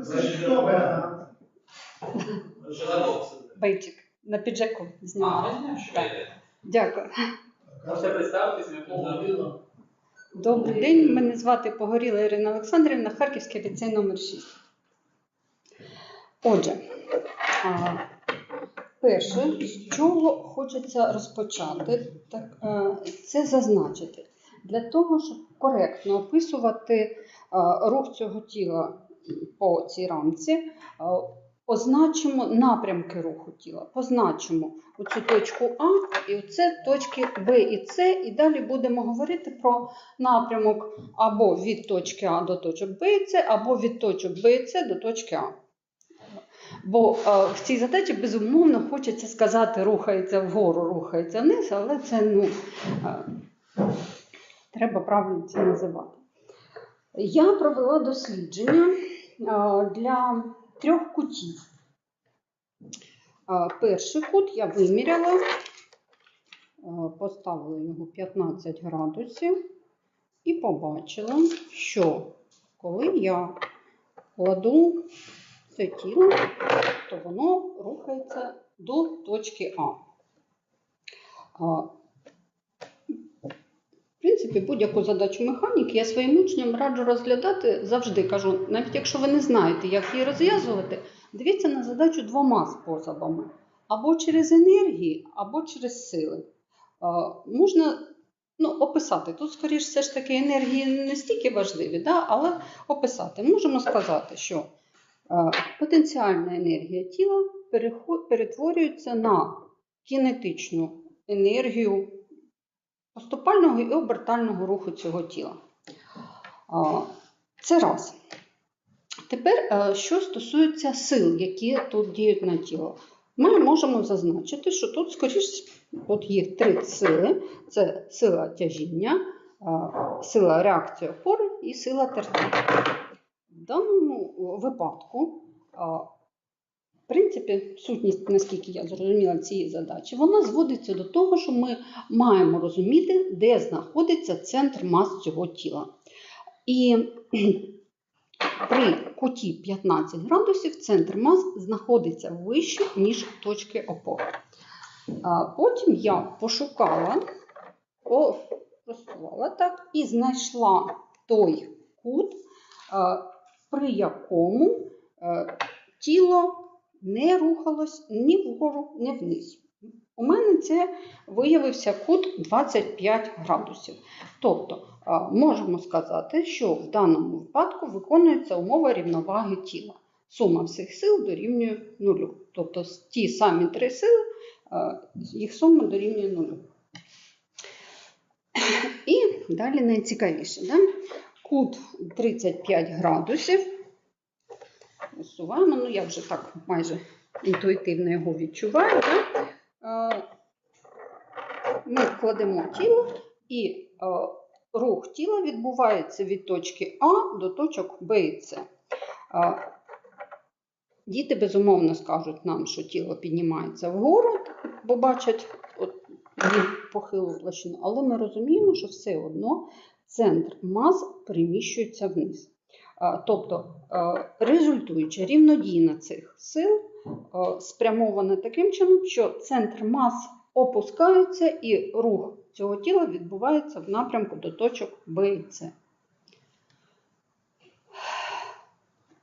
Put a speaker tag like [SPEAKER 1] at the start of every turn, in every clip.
[SPEAKER 1] Значить.
[SPEAKER 2] Бейчик на піджаку зняла. Так. Дякую.
[SPEAKER 3] Можете представитися, як можна?
[SPEAKER 2] Добрий день. Мене звати Погоріла Ірина Олександрівна, Харківський ліцей номер 6. Отже, а, перше, з чого хочеться розпочати, так, е, це зазначити. Для того, щоб коректно описувати е, рух цього тіла по цій рамці, е, означимо напрямки руху тіла, позначимо оцю точку А і оце точки Б і С, і далі будемо говорити про напрямок або від точки А до точок Б і С, або від точок Б і С до точки А. Бо е, в цій задачі безумовно хочеться сказати, рухається вгору, рухається вниз, але це ну, треба правильно це називати. Я провела дослідження е, для трьох кутів. Е, Перший кут я виміряла, е, поставила його 15 градусів і побачила, що коли я кладу це тіло, то воно рухається до точки А. Принципі, будь-яку задачу механіки я своїм учням раджу розглядати завжди. Кажу, навіть якщо ви не знаєте, як її розв'язувати, дивіться на задачу двома способами: або через енергії, або через сили. Можна ну, описати. Тут, скоріш, все ж таки, енергії не стільки важливі, да? але описати. Можемо сказати, що потенціальна енергія тіла перетворюється на кінетичну енергію поступального і обертального руху цього тіла. Це раз. Тепер, е, що стосується сил, які тут діють на тіло, ми можемо зазначити, що тут, скоріш, от є три сили: це сила тяжіння, е, сила реакції опори і сила терпіння. В даному випадку, в принципі, сутність, наскільки я зрозуміла цієї задачі, вона зводиться до того, що ми маємо розуміти, де знаходиться центр мас цього тіла. І при куті 15 градусів центр мас знаходиться вище, ніж точки опори. Потім я пошукала, о, так, і знайшла той кут, при якому е, тіло не рухалось ні вгору, ні вниз. У мене це виявився кут 25 градусів. Тобто можемо сказати, що в даному випадку виконується умова рівноваги тіла. Сума всіх сил дорівнює нулю. Тобто ті самі три сили, їх сума дорівнює нулю. І далі найцікавіше. Да? Кут 35 градусів. Висуваємо, ну я вже так майже інтуїтивно його відчуваю. Да? Е, Ми кладемо тіло і е, рух тіла відбувається від точки А до точок Б і С. Е, Діти безумовно скажуть нам, що тіло піднімається вгору, бо бачать похилу площину, але ми розуміємо, що все одно центр мас переміщується вниз. А, Тобто, е, результуюча рівнодійна цих сил е, спрямована таким чином, що центр мас опускається і рух цього тіла відбувається в напрямку до точок Б і С.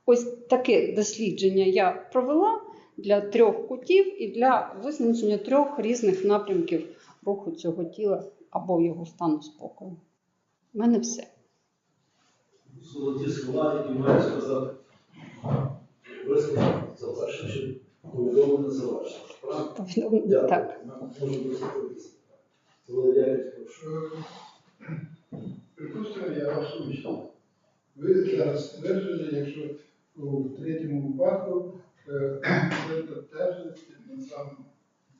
[SPEAKER 2] Ось таке дослідження я провела для трьох кутів і для визначення трьох різних напрямків руху цього тіла або його стану спокою. У мене все.
[SPEAKER 1] Золоті слова, які маю сказати. Висказати завершив, чи повідомлення завершив. Правильно? Дякую. Висловитися. Прошу.
[SPEAKER 4] Припустимо, я вас учу. Ви зараз стверджуєте, якщо у третьому випадку е, тяжесті на самому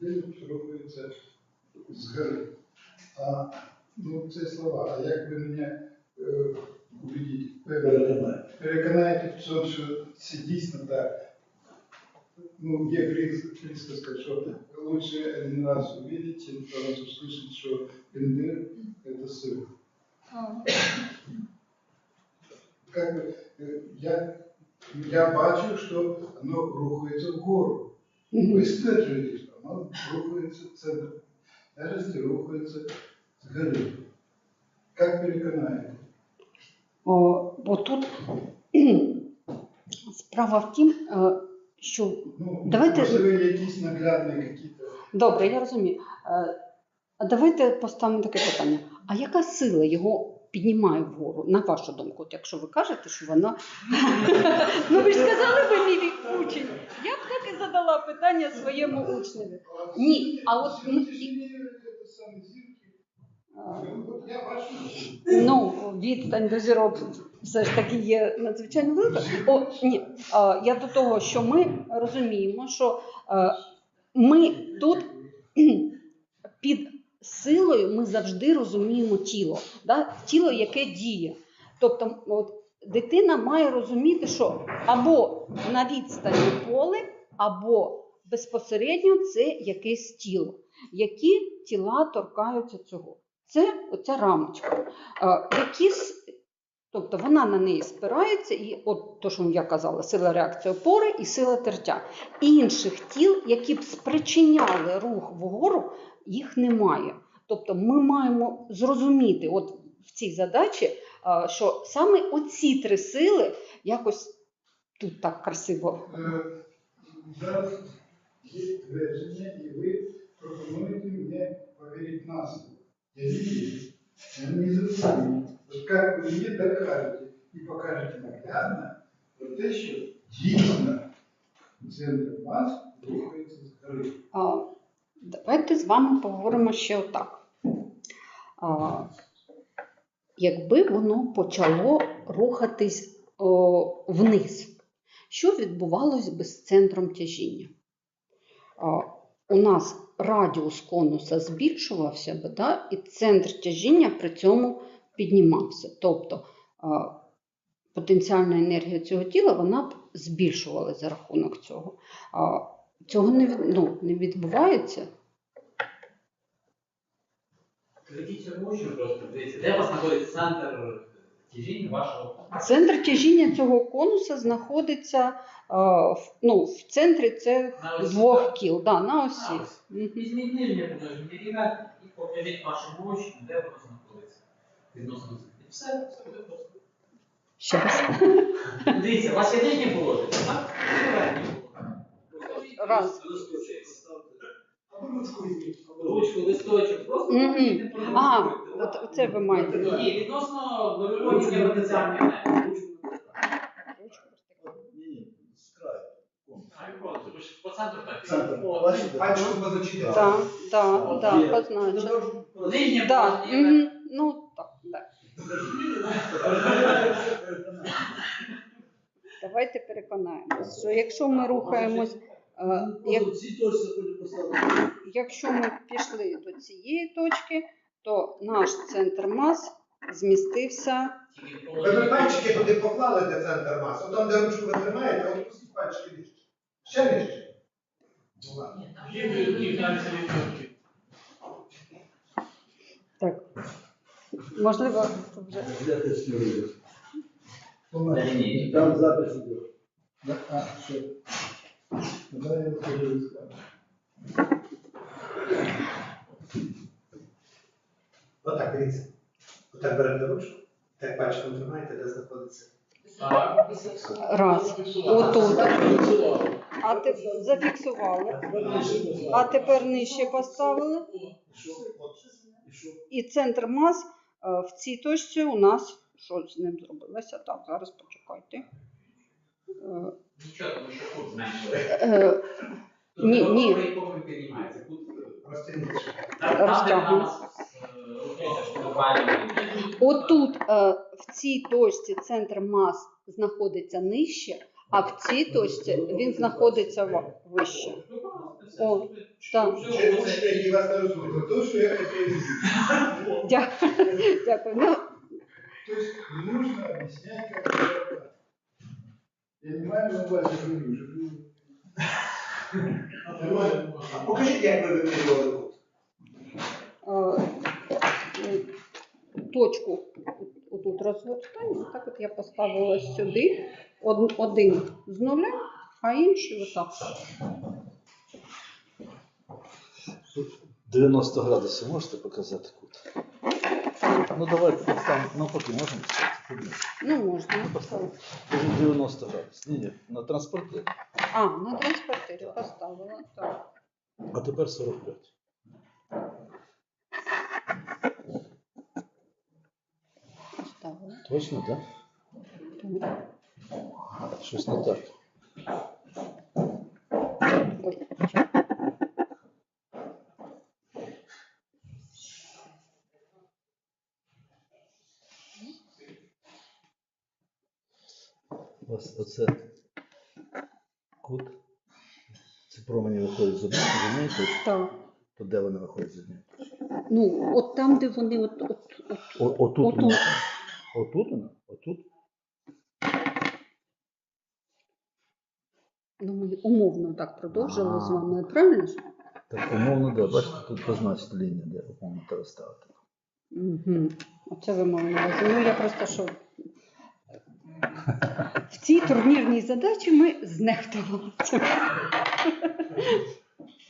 [SPEAKER 4] ділі рухається згори. А ну, це слова. А як ви мене е, убедите,
[SPEAKER 1] Переконай.
[SPEAKER 4] переконаєте в тому, що це дійсно так? Ну, є прис- присказка, що лучше один раз увидеть, чем второй раз услышать, что пендер – это сыр. как бы, э, я, я бачу, что оно рухается вгору.
[SPEAKER 2] Мгм.
[SPEAKER 4] Ви стверджуєте, що воно рухається центр. Тяжесті рухається згори. Як переконаєте?
[SPEAKER 2] О, бо тут справа в тім, е, що
[SPEAKER 4] Ну,
[SPEAKER 2] Давайте-
[SPEAKER 4] можливо, якісь наглядні якісь.
[SPEAKER 2] Добре, я розумію. Е, А давайте поставимо таке питання: а яка сила його піднімає вгору, на вашу думку? От якщо ви кажете, що вона. ну ви ж сказали ви мій вік учень. Я б так і задала питання своєму учневі. Ні, а от ми-
[SPEAKER 4] Це саме зірки.
[SPEAKER 2] Е,
[SPEAKER 4] От я бачу.
[SPEAKER 2] Ну, відстань до зірок все ж таки є надзвичайно велика. О, ні, я до того, що ми розуміємо, що е, ми тут під силою ми завжди розуміємо тіло, да? тіло, яке діє. Тобто, от, дитина має розуміти, що або на відстані поле, або безпосередньо це якесь тіло. Які тіла торкаються цього? Це оця рамочка. А, які, тобто вона на неї спирається, і от то, що я казала, сила реакції опори і сила тертя. Інших тіл, які б спричиняли рух вгору, їх немає. Тобто ми маємо зрозуміти, от в цій задачі, що саме оці три сили якось тут так красиво.
[SPEAKER 4] Е, Зараз є твердження, і ви пропонуєте мені повірити на слово. Я не вірю. Я не зрозумію. От як ви мені докажете і покажете наглядно про те, що дійсно центр мас рухається згори.
[SPEAKER 2] А, Давайте з вами поговоримо ще отак. А, Якби воно почало рухатись о, вниз, що відбувалося би з центром тяжіння? А, У нас радіус конуса збільшувався би, да, і центр тяжіння при цьому піднімався. Тобто потенціальна енергія цього тіла вона б збільшувалася за рахунок цього. Цього не, ну, не відбувається.
[SPEAKER 3] Просто, де у вас знаходиться центр тяжіння вашого?
[SPEAKER 2] Центр тяжіння цього конуса знаходиться ну, в центрі
[SPEAKER 3] осі,
[SPEAKER 2] двох кіл, да, на осі.
[SPEAKER 3] Візьміть нижнє подовження рівня і покажіть вашому очі, де воно знаходиться. Відносно землі. Все, все буде просто.
[SPEAKER 2] Ще раз.
[SPEAKER 3] Дивіться, у вас є нижнє положення, так? І.
[SPEAKER 2] Раз.
[SPEAKER 1] Ручку
[SPEAKER 3] листочок, просто не
[SPEAKER 2] А,
[SPEAKER 3] продемонструйте,
[SPEAKER 2] от це ви маєте.
[SPEAKER 3] Ні, відносно є потенціальної енергії.
[SPEAKER 1] Ні, ні, з краю.
[SPEAKER 3] А, і
[SPEAKER 1] Центр.
[SPEAKER 3] О,
[SPEAKER 1] Бачите?
[SPEAKER 5] Пальчиком позначити.
[SPEAKER 2] Так, так, так, позначено.
[SPEAKER 3] Нижнє
[SPEAKER 2] Да, мгм, ну так, так. Давайте переконаємось, що якщо ми рухаємось, е, як,
[SPEAKER 1] Ну, ці точно потім поставити.
[SPEAKER 2] якщо ми пішли до цієї точки, то наш центр мас змістився.
[SPEAKER 3] Тільки
[SPEAKER 5] Ви пальчики туди поклали, де центр маси. От там, де ручку ви тримаєте, от пустіть пальчики нижче. Ще нижче.
[SPEAKER 2] Так. Можливо, це вже.
[SPEAKER 1] Там запис іде. А, що? Давай я скажу.
[SPEAKER 5] Отак, дивіться. Отак берете ручку, так пальчиком тримаєте, де знаходиться.
[SPEAKER 2] Раз. Отут. А ти зафіксували.
[SPEAKER 1] А тепер нижче
[SPEAKER 2] поставили.
[SPEAKER 1] І
[SPEAKER 2] центр мас е, в цій точці у нас що з ним зробилося? Так, зараз почекайте. Е, е, Ні, ні.
[SPEAKER 3] при
[SPEAKER 2] Отут, е, в цій точці, центр мас знаходиться нижче, а в цій точці він знаходиться вище. О, так.
[SPEAKER 5] Вас.
[SPEAKER 2] Дякую. Дякую.
[SPEAKER 4] То есть нужно объяснять, как это работает. Я не маю на увазі говорю, що ви-
[SPEAKER 5] А Покажіть, як ви вимірювали кут.
[SPEAKER 2] е, е, точку, от тут розгортання. Так от я поставила сюди один з нуля, а інший отак.
[SPEAKER 1] 90 градусів можете показати кут? Ну давайте там навпаки можемо.
[SPEAKER 2] Ну, можна поставити.
[SPEAKER 1] 90 градусів. Ні, ні, на транспортері.
[SPEAKER 2] А, на транспортері поставила. Так.
[SPEAKER 1] А тепер 45.
[SPEAKER 2] Поставила.
[SPEAKER 1] Точно, так?
[SPEAKER 2] Так.
[SPEAKER 1] Щось не так. Вас оце кут. Це промені виходять з однієї.
[SPEAKER 2] Так.
[SPEAKER 1] То де вони виходять з однієї?
[SPEAKER 2] Ну, от там, де вони от, от, от
[SPEAKER 1] О, отут.
[SPEAKER 2] Отут.
[SPEAKER 1] Отут вона? Отут?
[SPEAKER 2] ну, ми умовно так продовжили з вами, правильно ж?
[SPEAKER 1] Так, умовно, да. Бачите, тут позначена лінія, де умовно треба ставити.
[SPEAKER 2] Угу. Оце ви мали на увазі. Ну, я просто що. В цій турнірній задачі ми знехтували цим.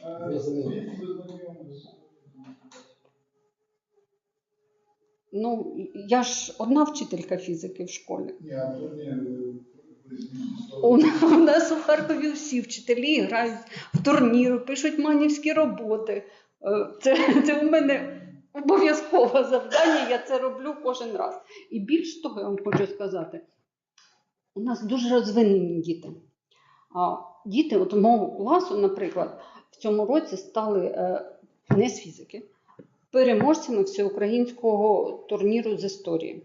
[SPEAKER 4] А звідки ви знайомі з
[SPEAKER 2] Ну, я ж одна вчителька фізики в школі. У, нас у Харкові всі вчителі грають в турніри, пишуть манівські роботи. Е, Це, це у мене обов'язкове завдання, я це роблю кожен раз. І більш того, я вам хочу сказати, у нас дуже розвинені діти. А діти, от мого класу, наприклад, в цьому році стали е, не з фізики, переможцями всеукраїнського турніру з історії.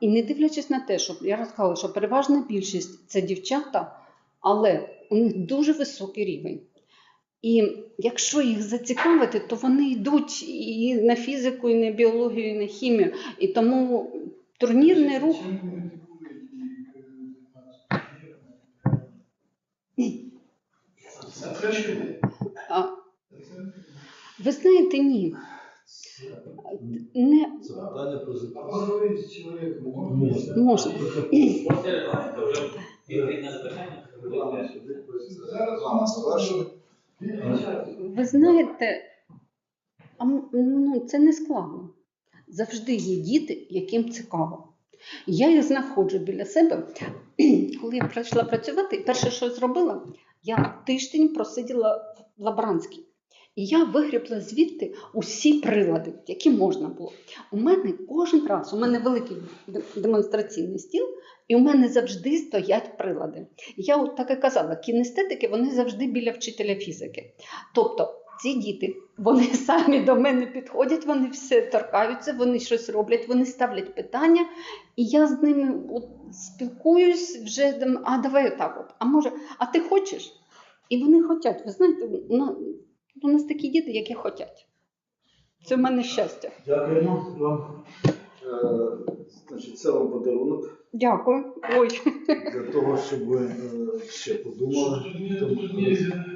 [SPEAKER 2] І не дивлячись на те, що я розказала, що переважна більшість це дівчата, але у них дуже високий рівень. І якщо їх зацікавити, то вони йдуть і на фізику, і на біологію, і на хімію. І тому турнірний рух.
[SPEAKER 4] Е?
[SPEAKER 2] А, ви знаєте, ні. Не
[SPEAKER 4] нас
[SPEAKER 2] Ви знаєте, ну, це не складно. Завжди є діти, яким цікаво. Я їх знаходжу біля себе. Коли я прийшла працювати, перше, що зробила, я тиждень просиділа в Лабранській. І я вигрібла звідти усі прилади, які можна було. У мене кожен раз, у мене великий демонстраційний стіл, і у мене завжди стоять прилади. Я от так і казала, кінестетики вони завжди біля вчителя фізики. Тобто ці діти, вони самі до мене підходять, вони все торкаються, вони щось роблять, вони ставлять питання, і я з ними от спілкуюсь вже, а давай так от, а може, а ти хочеш? І вони хочуть. Ви знаєте, у нас, у нас такі діти, які хочуть. Це в мене щастя.
[SPEAKER 1] Дякуємо вам. Е, Значить, це вам подарунок
[SPEAKER 2] Дякую. Ой.
[SPEAKER 1] для того, щоб ви е, ще подумали.